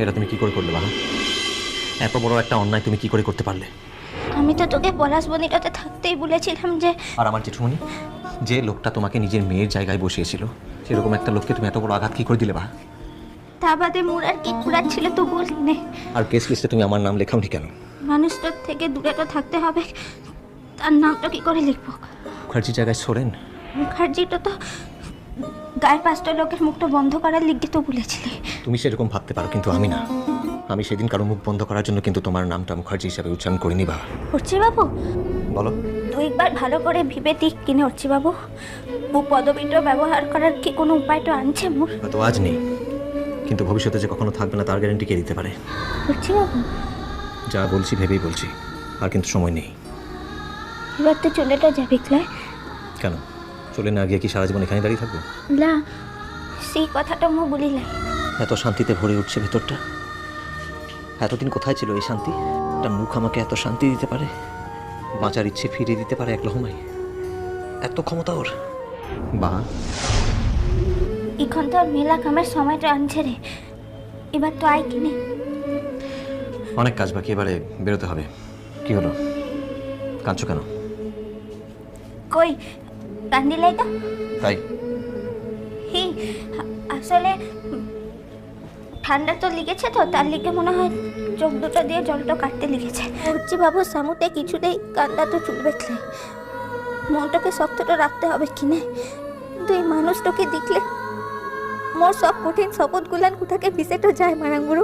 এটা তুমি কি করে করলে বাবা এত বড় একটা অন্যায় তুমি কি করে করতে পারলে? আমি তো তোকে পলাশ বনিটাতে থাকতেই বলেছিলাম যে আর আমার জেঠুমনি যে লোকটা তোমাকে নিজের মেয়ের জায়গায় বসিয়েছিল সেরকম একটা লোককে তুমি এত বড় আঘাত কি করে দিলে বা তা বাদে মোর আর কি করার ছিল তো বল নে আর কেস লিস্টে তুমি আমার নাম লেখাওনি কেন? মানুষটার থেকে দূরে তো থাকতে হবে। তার নামটা কি করে লিখব? মুখার্জির জায়গায় সরেন মুখার্জিটা তো গায়ের পাঁচটা লোকের মুখটা বন্ধ করার লিখে তো বলেছিলি। তুমি সেরকম ভাবতে পারো কিন্তু আমি না। আমি সেদিন কারও মুখ বন্ধ করার জন্য কিন্তু তোমার নামটা মুখার্জি হিসাবে উচ্চারণ করিনি বা হচ্ছে বাবু বলো। তুই একবার ভালো করে ভেবে দিক কিনে হচ্ছে বাবু ও পদবিটা ব্যবহার করার কি কোনো উপায় তো আনছে মোর হয়তো আজ নেই কিন্তু ভবিষ্যতে যে কখনো থাকবে না তার গ্যারেন্টি কে দিতে পারে? হচ্ছে বাবু যা বলছি ভেবেই বলছি আর কিন্তু সময় নেই। এবার তো চলেটা যাবে ক্লায় কেন? চলে না গিয়ে কি সারা জীবন এখানে দাঁড়িয়ে থাকব? না সেই কথাটা মো বলিলাই এত শান্তিতে ভরে উঠছে ভেতরটা। এতদিন কোথায় ছিল এই শান্তি? একটা মুখ আমাকে এত শান্তি দিতে পারে? বাঁচার ইচ্ছে ফিরিয়ে দিতে পারে এক লহমায় এত ক্ষমতা ওর। বা। এখন তো আর মেলা কামের সময়টা আনছে রে। এবার তো আয় কিনে। অনেক কাজ বাকি এবারে বেরোতে হবে। কি হলো? কাঁদছো কেন? কই? কান্দিলাই তো? তাই। হি আসলে ঠান্ডা তো লেগেছে তো তার লিগে মনে হয় চোখ দুটো দিয়ে জলটা কাটতে লেগেছে। হচ্ছে বাবু সামুতে কিছুতেই কান্দা তো চুলবে মনটাকে শক্তটা রাখতে হবে কিনে। এই মানুষটাকে দেখলে মোর সব কঠিন শপথগুলান কোথাকে বিসেটো যায় মারাঙ্গুরু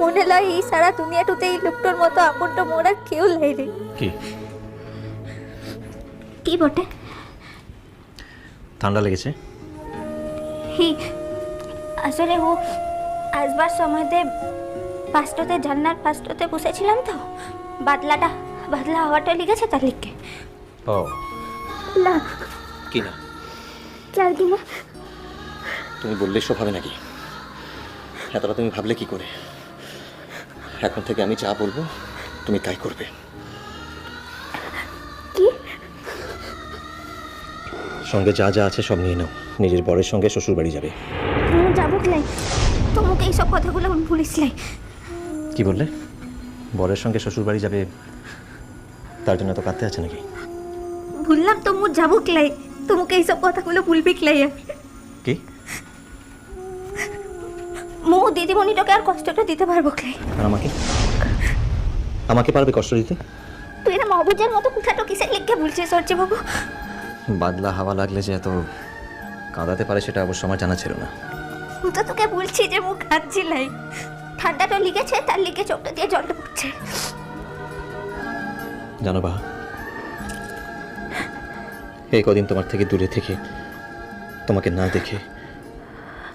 মনে লয় এই সারা দুনিয়াটুতে এই লোকটার মতো আপনটা মোর আর কেউ লাই রে। কি? কি বটে? ঠান্ডা লেগেছে? হি আসলে ও আসবার সময়তে পাঁচটাতে জান্নার পাঁচটাতে বসেছিলাম তো। বাদলাটা বাদলা হাওয়াটা লেগেছে তার লিখে ও। না। কি না? দিনে তুমি বললে সব হবে নাকি? এতটা তুমি ভাবলে কি করে? এখন থেকে আমি যা বলব তুমি তাই করবে। কি? সঙ্গে যা যা আছে সব নিয়ে নাও। নিজের বরের সঙ্গে শ্বশুর বাড়ি যাবে। আমি যাব ক্লাই তোমাকে এইসব কথাগুলো বলিস লাই কি বললে? বরের সঙ্গে শ্বশুর বাড়ি যাবে তার জন্য তো কাঁদতে আছে নাকি? ভুললাম তো মোর যাব ক্লাই তোমাকে এইসব কথাগুলো বলবি ক্লাই কি? মো দিদিমণিটাকে আর কষ্টটা দিতে পারব ক্লাই আর আমাকে? আমাকে পারবে কষ্ট দিতে? তুই এরম অবুজের মতো কোথাটা কিসের লিখে বলছিস সরজি বাবু বাদলা হাওয়া লাগলে যে এত কাঁদাতে পারে সেটা অবশ্য আমার জানা ছিল না। আমি তো তোকে বলছি যে মুখ কাঁদছিলাই ঠান্ডাটা লেগেছে তার লিগে চোখটা দিয়ে জলটা পড়ছে জানো বা এই কদিন তোমার থেকে দূরে থেকে তোমাকে না দেখে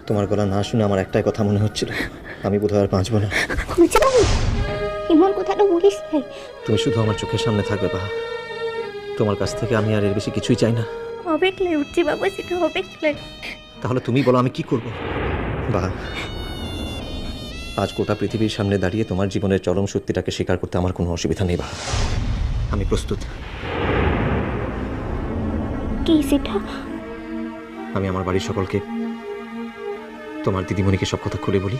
তোমার গলা না শুনে আমার একটাই কথা মনে হচ্ছিল আমি বোধহয় আর বাঁচবো না। বাবু কথাটা বলিস তুমি শুধু আমার চোখের সামনে থাকবে বা তোমার কাছ থেকে আমি আর এর বেশি কিছুই চাই না। হবে ক্লাই উঠছি বাবু সেটা হবে ক্লাই তাহলে তুমি বলো আমি কি করব? বা আজ গোটা পৃথিবীর সামনে দাঁড়িয়ে তোমার জীবনের চরম সত্যিটাকে স্বীকার করতে আমার কোনো অসুবিধা নেই বা আমি প্রস্তুত। কি সেটা? আমি আমার বাড়ির সকলকে তোমার দিদিমণিকে সব কথা খুলে বলি।